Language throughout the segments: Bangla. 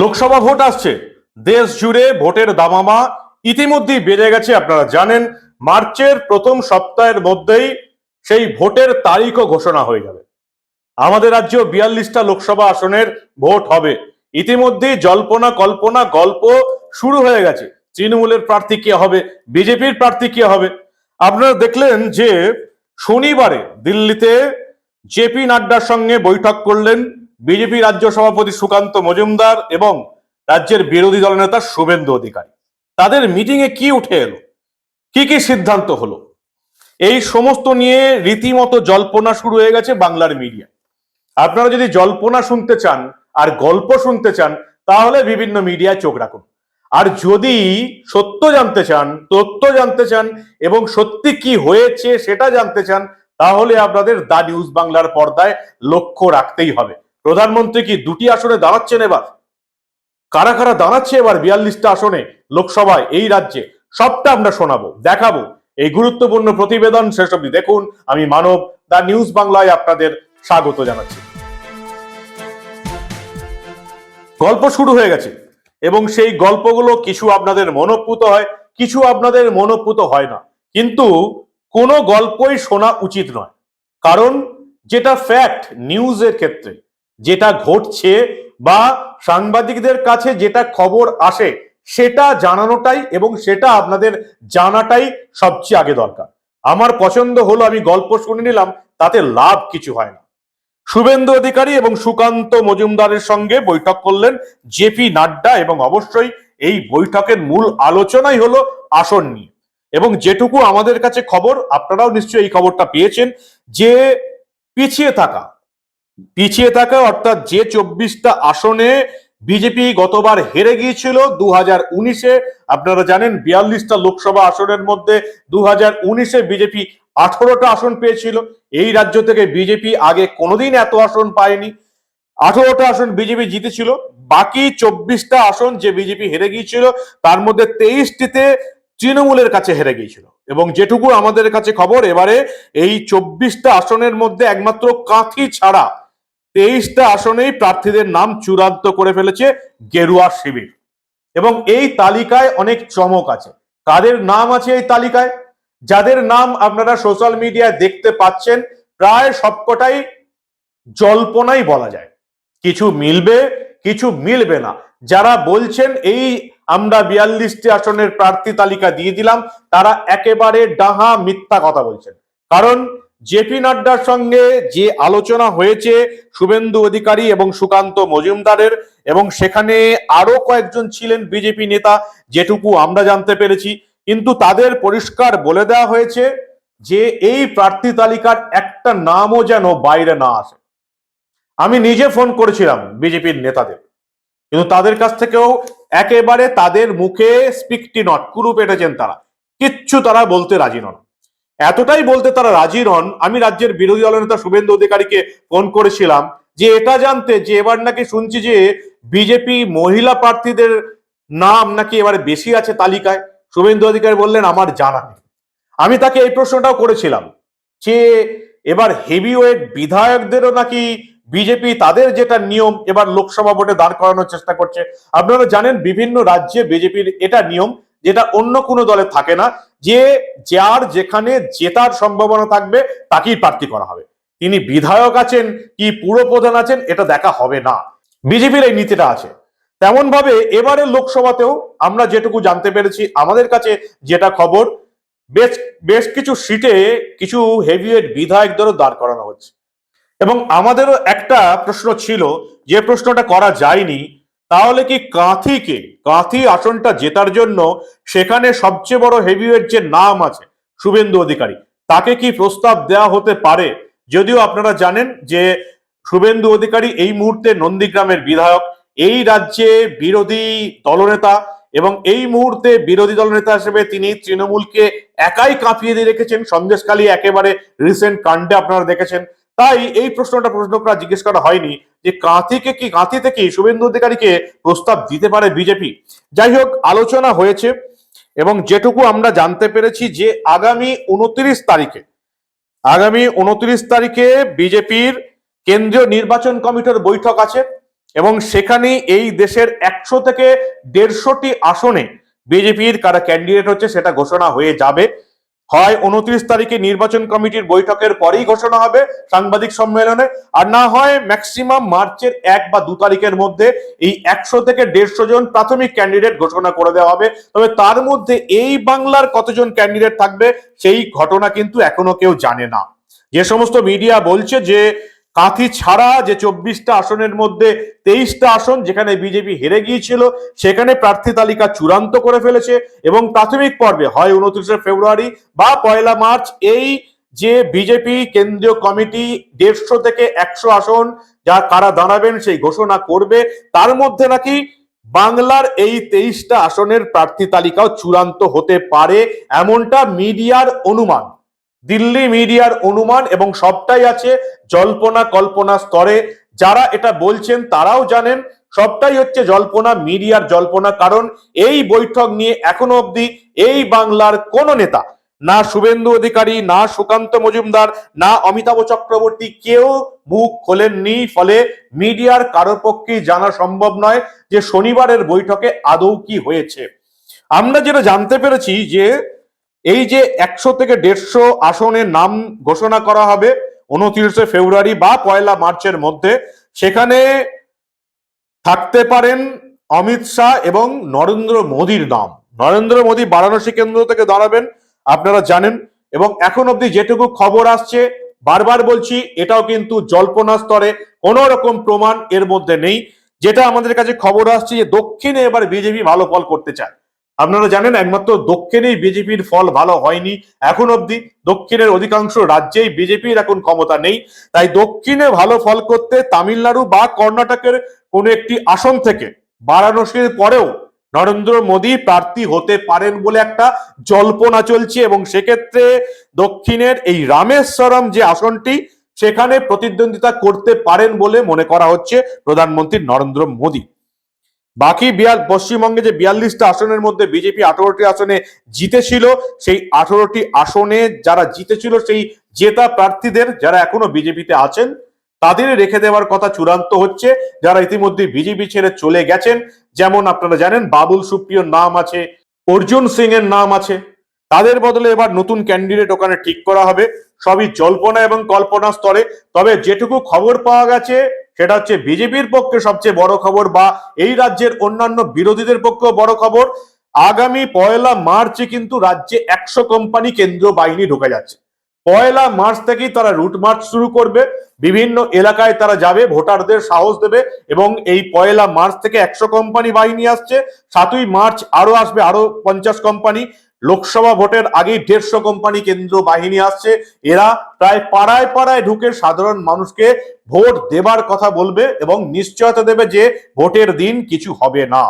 লোকসভা ভোট আসছে। দেশ জুড়ে ভোটের দামামা ইতিমধ্যেই বেড়ে গেছে, আপনারা জানেন। মার্চের প্রথম সপ্তাহের মধ্যেই সেই ভোটের তারিখও ঘোষণা হয়ে যাবে আমাদের রাজ্য বিয়াল্লিশটা লোকসভা আসনের ভোট হবে। ইতিমধ্যেই জল্পনা কল্পনা গল্প শুরু হয়ে গেছে। তৃণমূলের প্রার্থী কে হবে? বিজেপির প্রার্থী কে হবে? আপনারা দেখলেন যে শনিবারে দিল্লিতে জেপি নাড্ডার সঙ্গে বৈঠক করলেন বিজেপি রাজ্য সভাপতি সুকান্ত মজুমদার এবং রাজ্যের বিরোধী দলনেতা শুভেন্দু অধিকারী। তাদের মিটিং এ কি উঠে এলো? কি কি সিদ্ধান্ত হলো? এই সমস্ত নিয়ে রীতিমতো জল্পনা শুরু হয়ে গেছে বাংলার মিডিয়া আপনারা যদি জল্পনা শুনতে চান আর গল্প শুনতে চান, তাহলে বিভিন্ন মিডিয়ায় চোখ রাখুন। আর যদি সত্য জানতে চান, তথ্য জানতে চান এবং সত্যি কি হয়েছে সেটা জানতে চান, তাহলে আপনাদের দা নিউজ বাংলার পর্দায় লক্ষ্য রাখতেই হবে। প্রধানমন্ত্রী কি দুটি আসনে দাঁড়াচ্ছেন এবার? কারা কারা দাঁড়াচ্ছে এবার বিয়াল্লিশটা আসনে লোকসভায় এই রাজ্যে? সবটা আমরা শোনাবো, দেখাবো। এই গুরুত্বপূর্ণ প্রতিবেদন শেষ অবধি দেখুন। আমি মানব, দা নিউজ বাংলায় আপনাদের স্বাগত জানাচ্ছি। গল্প শুরু হয়ে গেছে এবং সেই গল্পগুলো কিছু আপনাদের মনোপুত হয়, কিছু আপনাদের মনোপুত হয় না। কিন্তু কোনো গল্পই শোনা উচিত নয়। কারণ যেটা ফ্যাক্ট নিউজের ক্ষেত্রে যেটা ঘটছে বা সাংবাদিকদের কাছে যেটা খবর আসে, সেটা জানানোটাই এবং সেটা আপনাদের জানাটাই সবচেয়ে আগে দরকার। আমার পছন্দ হলো, আমি গল্প শুনে নিলাম, তাতে লাভ কিছু হয় না। শুভেন্দু অধিকারী এবং সুকান্ত মজুমদারের সঙ্গে বৈঠক করলেন জেপি নাড্ডা এবং অবশ্যই এই বৈঠকের মূল আলোচনাই হলো আসন নিয়ে। এবং যেটুকু আমাদের কাছে খবর, আপনারাও নিশ্চয়ই এই খবরটা পেয়েছেন যে পিছিয়ে থাকা পিছিয়ে থাকা, অর্থাৎ যে চব্বিশটা আসনে বিজেপি গতবার হেরে গিয়েছিল দু হাজার উনিশে। আপনারা জানেন বিয়াল্লিশটা লোকসভা আসনের মধ্যে দু হাজার উনিশে বিজেপি আঠারোটা আসন পেয়েছিল। এই রাজ্য থেকে বিজেপি আগে কোনোদিন এত আসন পায়নি। আঠারোটা আসন বিজেপি জিতেছিল। বাকি চব্বিশটা আসন যে বিজেপি হেরে গিয়েছিল, তার মধ্যে তেইশটিতে তৃণমূলের কাছে হেরে গিয়েছিল। এবং যেটুকু আমাদের কাছে খবর, এবারে এই চব্বিশটা আসনের মধ্যে একমাত্র কাঁথি ছাড়া তেইশটা আসনেই প্রার্থীদের নাম চূড়ান্ত করে ফেলেছে গেরুয়া শিবির। এবং এই তালিকায় অনেক চমক আছে। কাদের নাম আছে এই তালিকায়? যাদের নাম আপনারা সোশ্যাল মিডিয়ায় দেখতে পাচ্ছেন, প্রায় সবকটাই জল্পনাই বলা যায়। কিছু মিলবে কিছু মিলবে না। যারা বলছেন, এই আমরা বিয়াল্লিশটি আসনের প্রার্থী তালিকা দিয়ে দিলাম, তারা একেবারে ডাহা মিথ্যা কথা বলছেন। কারণ জেপি নাড্ডার সঙ্গে যে আলোচনা হয়েছে, শুভেন্দু অধিকারী এবং সুকান্ত মজুমদারের, এবং সেখানে আরও কয়েকজন ছিলেন বিজেপি নেতা, যেটুকু আমরা জানতে পেরেছি। কিন্তু তাদের পরিষ্কার বলে দেওয়া হয়েছে যে, এই প্রার্থী তালিকার একটা নামও যেন বাইরে না আসে। আমি নিজে ফোন করেছিলাম বিজেপির নেতাদের। কিন্তু তাদের কাছ থেকেও একেবারে তাদের মুখে স্পিকটি নট, কুরু পেটেছেন তারা। কিচ্ছু তারা বলতে রাজি নন। এতটাই বলতে তারা রাজি নন আমি রাজ্যের বিরোধী দলনেতা শুভেন্দু অধিকারীকে ফোন করেছিলাম যে এটা জানতে, যে এবার নাকি শুনছি যে বিজেপি মহিলা প্রার্থীদের নাম নাকি এবারে বেশি আছে তালিকায়। শুভেন্দু অধিকারী বললেন, আমার জানা নেই। আমি তাকে এই প্রশ্নটাও করেছিলাম যে এবার হেভিওয়েট বিধায়কদেরও নাকি বিজেপি তাদের যেটা নিয়ম, এবার লোকসভা ভোটে দাঁড় করানোর চেষ্টা করছে। আপনারা জানেন বিভিন্ন রাজ্যে বিজেপির এটা নিয়ম। যেটা অন্য কোনো দলে থাকে না, যে যার যেখানে জেতার সম্ভাবনা থাকবে তাকেই প্রার্থী করা হবে। তিনি বিধায়ক আছেন কি পুরপ্রধান আছেন এটা দেখা হবে না। বিজেপির এই নীতিটা আছে। তেমন ভাবে এবারে লোকসভাতেও আমরা যেটুকু জানতে পেরেছি, আমাদের কাছে যেটা খবর, বেশ বেশ কিছু সিটে কিছু হেভিওয়েট বিধায়কদেরও দাঁড় করানো হচ্ছে। এবং আমাদেরও একটা প্রশ্ন ছিল, যে প্রশ্নটা করা যায়নি তাহলে কি কাঁথিকে কাঁথি আসনটা জেতার জন্য সেখানে সবচেয়ে বড় হেভিওয়েট যে নাম আছে, শুভেন্দু অধিকারী, তাকে কি প্রস্তাব দেওয়া হতে পারে? যদিও আপনারা জানেন যে শুভেন্দু অধিকারী এই মুহূর্তে নন্দীগ্রামের বিধায়ক, এই রাজ্যে বিরোধী দলনেতা এবং এই মুহূর্তে বিরোধী দলনেতা হিসেবে তিনি তৃণমূলকে একাই কাঁপিয়ে দিয়ে রেখেছেন। সন্দেশকালী একেবারে রিসেন্ট কাণ্ডে আপনারা দেখেছেন। তাই এই প্রশ্নটা প্রশ্ন করা জিজ্ঞেস করা হয়নি যে কাঁথিকে কি কাঁথি থেকে শুভেন্দু অধিকারীকে প্রস্তাব দিতে পারে বিজেপি? যাই হোক, আলোচনা হয়েছে এবং যেটুকু আমরা জানতে পেরেছি যে আগামী উনত্রিশ তারিখে, আগামী উনত্রিশ তারিখে বিজেপির কেন্দ্রীয় নির্বাচন কমিটির বৈঠক আছে এবং সেখানে এই দেশের একশো থেকে দেড়শোটি আসনে বিজেপির কারা ক্যান্ডিডেট হচ্ছে সেটা ঘোষণা হয়ে যাবে। হয় উনত্রিশ তারিখে নির্বাচন কমিটির বৈঠকের পরেই ঘোষণা হবে সাংবাদিক সম্মেলনে। আর না হয় ম্যাক্সিমাম মার্চের এক বা দু তারিখের মধ্যে এই একশো থেকে দেড়শো জন প্রাথমিক ক্যান্ডিডেট ঘোষণা করে দেওয়া হবে। তবে তার মধ্যে এই বাংলার কতজন ক্যান্ডিডেট থাকবে সেই ঘটনা কিন্তু এখনও কেউ জানে না। যে সমস্ত মিডিয়া বলছে যে কাঁথি ছাড়া যে চব্বিশটা আসনের মধ্যে তেইশটা আসন যেখানে বিজেপি হেরে গিয়েছিল, সেখানে প্রার্থী তালিকা চূড়ান্ত করে ফেলেছে এবং প্রাথমিক পর্বে হয় উনত্রিশে ফেব্রুয়ারি বা পয়লা মার্চ এই যে বিজেপি কেন্দ্রীয় কমিটি দেড়শো থেকে একশো আসন যা কারা দাঁড়াবেন সেই ঘোষণা করবে, তার মধ্যে নাকি বাংলার এই তেইশটা আসনের প্রার্থী তালিকাও চূড়ান্ত হতে পারে, এমনটা মিডিয়ার অনুমান। দিল্লি মিডিয়ার অনুমান এবং সবটাই আছে জল্পনা কল্পনা স্তরে। যারা এটা বলছেন তারাও জানেন, সবটাই হচ্ছে জল্পনা মিডিয়ার জল্পনা, কারণ এই বৈঠক নিয়ে এখনও অবধি এই বাংলার কোন নেতা, না শুভেন্দু অধিকারী, না সুকান্ত মজুমদার, না অমিতাভ চক্রবর্তী কেউ মুখ খোলেননি। ফলে মিডিয়ার কারোর পক্ষেই জানা সম্ভব নয় যে শনিবারের বৈঠকে আদৌ কি হয়েছে। আমরা যেটা জানতে পেরেছি যে এই যে একশো থেকে দেড়শো আসনের নাম ঘোষণা করা হবে উনত্রিশে ফেব্রুয়ারি বা পয়লা মার্চের মধ্যে, সেখানে থাকতে পারেন অমিত শাহ এবং নরেন্দ্র মোদীর নাম। নরেন্দ্র মোদী বারাণসী কেন্দ্র থেকে দাঁড়াবেন, আপনারা জানেন, এবং এখন অবধি যেটুকু খবর আসছে, বারবার বলছি, এটাও কিন্তু জল্পনা স্তরে কোন রকম প্রমাণ এর মধ্যে নেই। যেটা আমাদের কাছে খবর আসছে যে দক্ষিণে এবার বিজেপি ভালো ফল করতে চায়। আপনারা জানেন একমাত্র দক্ষিণেই বিজেপির ফল ভালো হয়নি। এখন অবধি দক্ষিণের অধিকাংশ রাজ্যেই বিজেপির এখন ক্ষমতা নেই। তাই দক্ষিণে ভালো ফল করতে তামিলনাড়ু বা কর্ণাটকের কোনো একটি আসন থেকে বারাণসীর পরেও নরেন্দ্র মোদী প্রার্থী হতে পারেন বলে একটা জল্পনা চলছে এবং সেক্ষেত্রে দক্ষিণের এই রামেশ্বরম যে আসনটি, সেখানে প্রতিদ্বন্দ্বিতা করতে পারেন বলে মনে করা হচ্ছে প্রধানমন্ত্রী নরেন্দ্র মোদী। বাকি বিয়াল পশ্চিমবঙ্গে যে বিয়াল্লিশটা আসনের মধ্যে বিজেপি আঠারোটি আসনে জিতেছিল, সেই আঠারোটি আসনে যারা জিতেছিল, সেই জেতা প্রার্থীদের যারা এখনও বিজেপিতে আছেন, তাদের রেখে দেওয়ার কথা চূড়ান্ত হচ্ছে। যারা ইতিমধ্যে বিজেপি ছেড়ে চলে গেছেন, যেমন আপনারা জানেন, বাবুল সুপ্রিয়র নাম আছে, অর্জুন সিং এর নাম আছে। তাদের বদলে এবার নতুন ক্যান্ডিডেট ওখানে ঠিক করা হবে। সবই জল্পনা এবং কল্পনা স্তরে। তবে যেটুকু খবর পাওয়া গেছে সেটা হচ্ছে বিজেপির পক্ষে সবচেয়ে বড় খবর বা এই রাজ্যের অন্যান্য বিরোধীদের পক্ষেও বড় খবর। আগামী পয়লা মার্চে কিন্তু রাজ্যে একশো কোম্পানি কেন্দ্রীয় বাহিনী ঢুকে যাচ্ছে। পয়লা মার্চ থেকেই তারা রুট মার্চ শুরু করবে। বিভিন্ন এলাকায় তারা যাবে, ভোটারদের সাহস দেবে এবং এই পয়লা মার্চ থেকে একশো কোম্পানি বাহিনী আসছে। সাতই মার্চ আরও আসবে আরও পঞ্চাশ কোম্পানি। লোকসভা ভোটের আগেই দেড়শো কোম্পানি কেন্দ্র বাহিনী আসছে। এরা প্রায় পাড়ায় পাড়ায় ঢুকে সাধারণ মানুষকে ভোট দেবার কথা বলবে এবং নিশ্চয়তা দেবে যে ভোটের দিন কিছু হবে না।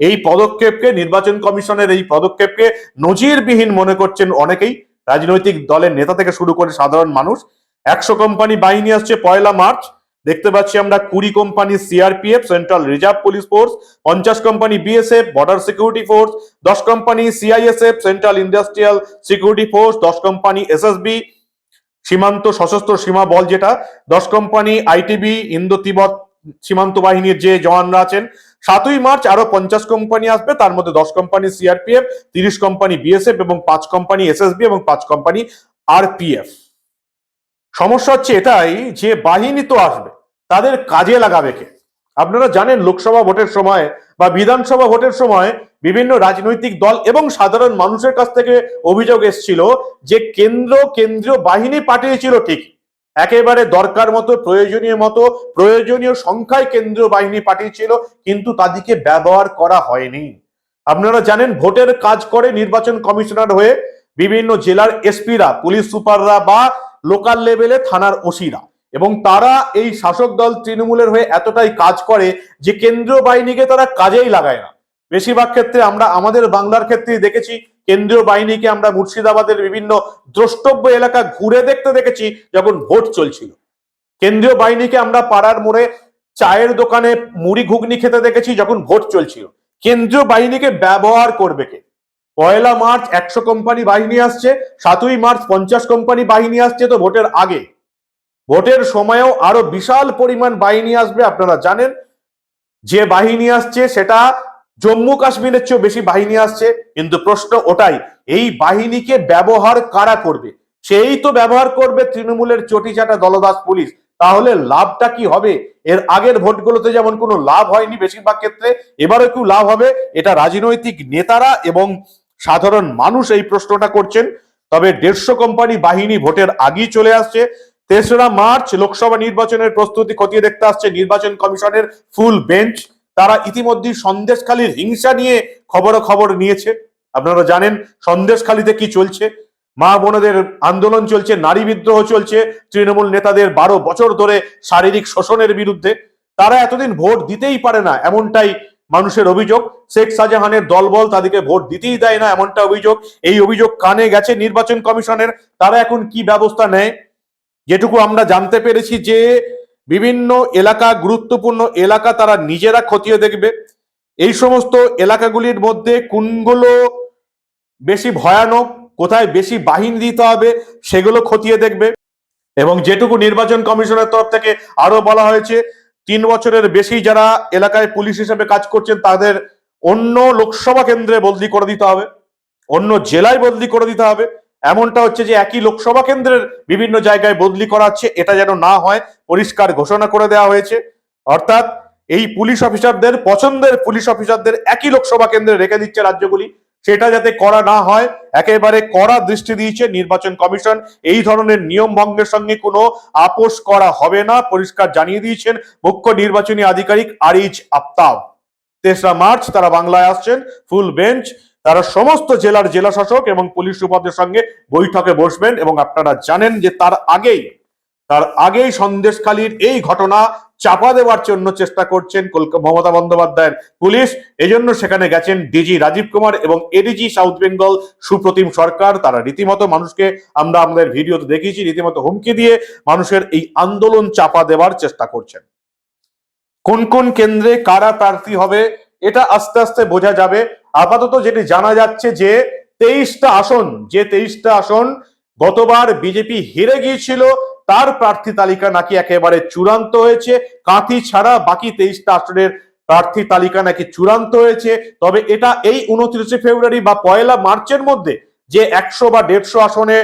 এই পদক্ষেপকে নির্বাচন কমিশনের এই পদক্ষেপকে নজিরবিহীন মনে করছেন অনেকেই। রাজনৈতিক দলের নেতা থেকে শুরু করে সাধারণ মানুষ। একশো কোম্পানি বাহিনী আসছে পয়লা মার্চ। দেখতে পাচ্ছি আমরা কুড়ি company CRPF central reserve police force পঞ্চাশ company BSF border security force দশ company CISF central industrial security force দশ কোম্পানি এসএসবি সীমান্ত সশস্ত্র সীমা বল যেটা, দশ কোম্পানি আইটিবি ইন্দো তিব্বত সীমান্ত বাহিনীর যে জওয়ানরা আছেন। সাতই মার্চ আরও পঞ্চাশ কোম্পানি আসবে, তার মধ্যে দশ কোম্পানি সিআরপিএফ তিরিশ কোম্পানি বিএসএফ এবং পাঁচ কোম্পানি এসএসবি এবং পাঁচ কোম্পানি আরপিএফ সমস্যা হচ্ছে এটাই যে বাহিনী তো আসবে তাদের কাজে লাগাবে কে? আপনারা জানেন লোকসভা ভোটের সময় বা বিধানসভা ভোটের সময় বিভিন্ন রাজনৈতিক দল এবং সাধারণ মানুষের কাছ থেকে অভিযোগ এসেছিল যে কেন্দ্র কেন্দ্রীয় বাহিনী পাঠিয়েছিল ঠিক। একেবারে দরকার মতো, প্রয়োজনীয় মতো, প্রয়োজনীয় সংখ্যায় কেন্দ্রীয় বাহিনী পাঠিয়েছিল, কিন্তু তাদেরকে ব্যবহার করা হয়নি। আপনারা জানেন ভোটের কাজ করে নির্বাচন কমিশনার হয়ে বিভিন্ন জেলার এসপিরা, পুলিশ সুপাররা বা লোকাল লেভেলে থানার ওসিরা। এবং তারা এই শাসক দল তৃণমূলের হয়ে এতটাই কাজ করে যে কেন্দ্রীয় বাহিনীকে তারা কাজেই লাগায় না। বেশিরভাগ ক্ষেত্রে আমরা আমাদের বাংলার ক্ষেত্রে দেখেছি, কেন্দ্রীয় বাহিনীকে আমরা মুর্শিদাবাদের বিভিন্ন দ্রষ্টব্য এলাকা ঘুরে দেখতে দেখেছি যখন ভোট চলছিল। কেন্দ্রীয় বাহিনীকে আমরা পাড়ার মোড়ে চায়ের দোকানে মুড়ি ঘুগনি খেতে দেখেছি যখন ভোট চলছিল। কেন্দ্রীয় বাহিনীকে ব্যবহার করবে কে? পয়লা মার্চ একশো কোম্পানি বাহিনী আসছে, সাতই মার্চ পঞ্চাশ কোম্পানি বাহিনী আসছে তো ভোটের আগে। ভোটের সময়েও আরও বিশাল পরিমাণ বাহিনী আসবে, আপনারা জানেন। যে বাহিনী আসছে, সেটা জম্মু কাশ্মীরের চেয়েও বেশি বাহিনী আসছে। কিন্তু প্রশ্ন ওটাই, এই বাহিনীকে ব্যবহার কারা করবে? সেই তো ব্যবহার করবে তৃণমূলের চটিচাটা দলদাস পুলিশ। তাহলে লাভটা কি হবে? এর আগের ভোটগুলোতে যেমন কোনো লাভ হয়নি বেশিরভাগ ক্ষেত্রে, এবারও কেউ লাভ হবে। এটা রাজনৈতিক নেতারা এবং সাধারণ মানুষ এই প্রশ্নটা করছেন। তবে দেড়শো কোম্পানি বাহিনী ভোটের আগেই চলে আসছে। তেসরা মার্চ লোকসভা নির্বাচনের প্রস্তুতি খতিয়ে দেখতে আসছে নির্বাচন কমিশনের ফুল বেঞ্চ। তারা ইতিমধ্যেই সন্দেশখালীর হিংসা নিয়ে খবর খবর নিয়েছে। আপনারা জানেন সন্দেশখালীতে কি চলছে? মা বোনদের আন্দোলন চলছে, নারী বিদ্রোহ চলছে, তৃণমূল নেতাদের বারো বছর ধরে শারীরিক শোষণের বিরুদ্ধে। তারা এতদিন ভোট দিতেই পারে না এমনটাই মানুষের অভিযোগ। শেখ শাহজাহানের দলবল তাদেরকে ভোট দিতেই দেয় না এমনটা অভিযোগ। এই অভিযোগ কানে গেছে নির্বাচন কমিশনের। তারা এখন কি ব্যবস্থা নেয়? যেটুকু আমরা জানতে পেরেছি যে বিভিন্ন এলাকা, গুরুত্বপূর্ণ এলাকা তারা নিজেরা খতিয়ে দেখবে। এই সমস্ত এলাকাগুলির মধ্যে কোনগুলো বেশি ভয়ানক, কোথায় বেশি বাহিনী দিতে হবে, সেগুলো খতিয়ে দেখবে। এবং যেটুকু নির্বাচন কমিশনের তরফ থেকে আরও বলা হয়েছে, তিন বছরের বেশি যারা এলাকায় পুলিশ হিসেবে কাজ করছেন, তাদের অন্য লোকসভা কেন্দ্রে বদলি করে দিতে হবে, অন্য জেলায় বদলি করে দিতে হবে। এমনটা হচ্ছে যে একই লোকসভা কেন্দ্রের বিভিন্ন জায়গায় বদলি করা হচ্ছে এটা যেন না হয়, পরিষ্কার ঘোষণা করে দেওয়া হয়েছে। অর্থাৎ এই পুলিশ অফিসারদের, পছন্দের পুলিশ অফিসারদের একই লোকসভা কেন্দ্রে রেখে দিচ্ছে রাজ্যগুলি। সেটা যাতে করা না হয়, একেবারে কড়া দৃষ্টি দিয়েছে নির্বাচন কমিশন। এই ধরনের নিয়ম ভঙ্গের সঙ্গে কোনো আপোষ করা হবে না, পরিষ্কার জানিয়ে দিয়েছেন মুখ্য নির্বাচনী আধিকারিক আরিজ আফতাব। তেসরা মার্চ তারা বাংলায় আসছেন, ফুল বেঞ্চ। তারা সমস্ত জেলার জেলা শাসক এবং পুলিশ সুপারদের সঙ্গে বৈঠকে বসবেন এবং আপনারা জানেন যে তার আগেই তার আগেই সন্দেশখালীর এই ঘটনা চাপা দেওয়ার জন্য চেষ্টা করছেন মমতা বন্দ্যোপাধ্যায়ের পুলিশ। এজন্য সেখানে গেছেন ডিজি রাজীব কুমার এবং এডিজি সাউথ বেঙ্গল সুপ্রতিম সরকার। তারা রীতিমতো মানুষকে, আমরা আমাদের ভিডিওতে দেখিয়েছি, রীতিমতো হুমকি দিয়ে মানুষের এই আন্দোলন চাপা দেওয়ার চেষ্টা করছেন। কোন কোন কেন্দ্রে কারা প্রার্থী হবে এটা আস্তে আস্তে বোঝা যাবে। আপাতত যেটি জানা যাচ্ছে যে, তেইশটা আসন, যে তেইশটা আসন গতবার বিজেপি হেরে গিয়েছিল, তার প্রার্থী তালিকা নাকি একেবারে চূড়ান্ত হয়েছে। কাঁথি ছাড়া বাকি তেইশটা আসনের প্রার্থী তালিকা নাকি চূড়ান্ত হয়েছে। তবে এটা এই উনত্রিশে ফেব্রুয়ারি বা পয়লা মার্চের মধ্যে যে একশো বা দেড়শো আসনে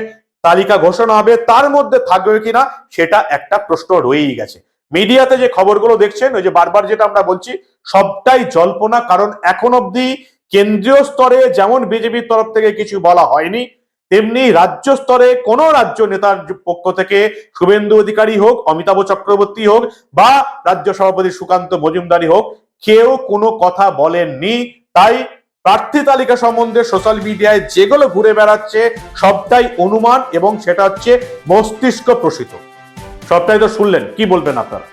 তালিকা ঘোষণা হবে, তার মধ্যে থাকবে কিনা, সেটা একটা প্রশ্ন রয়েই গেছে। মিডিয়াতে যে খবরগুলো দেখছেন, ওই যে বারবার যেটা আমরা বলছি, সবটাই জল্পনা, কারণ এখন অবধি কেন্দ্রীয় স্তরে যেমন বিজেপির তরফ থেকে কিছু বলা হয়নি, তেমনি রাজ্য স্তরে কোন রাজ্য নেতার পক্ষ থেকে শুভেন্দু অধিকারী হোক, অমিতাভ চক্রবর্তী হোক, বা রাজ্য সভাপতি সুকান্ত মজুমদারি হোক, কেউ কোনো কথা বলেননি। তাই প্রার্থী তালিকা সম্বন্ধে সোশ্যাল মিডিয়ায় যেগুলো ঘুরে বেড়াচ্ছে, সবটাই অনুমান এবং সেটা হচ্ছে মস্তিষ্ক প্রসিত। সবটাই তো শুনলেন, কি বলবেন আপনারা?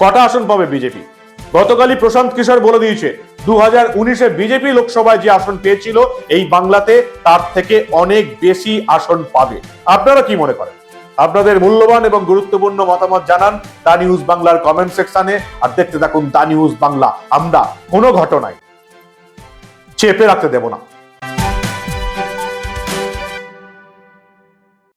কটা আসন পাবে বিজেপি? গতকালই প্রশান্ত কিশোর বলে দিয়েছে দু হাজার উনিশে বিজেপি লোকসভায় যে আসন পেয়েছিল এই বাংলাতে, তার থেকে অনেক বেশি আসন পাবে। আপনারা কি মনে করেন? আপনাদের মূল্যবান এবং গুরুত্বপূর্ণ মতামত জানান দা নিউজ বাংলার কমেন্ট সেকশনে, আর দেখতে থাকুন দা নিউজ বাংলা। আমরা কোনো ঘটনায় চেপে রাখতে দেব না।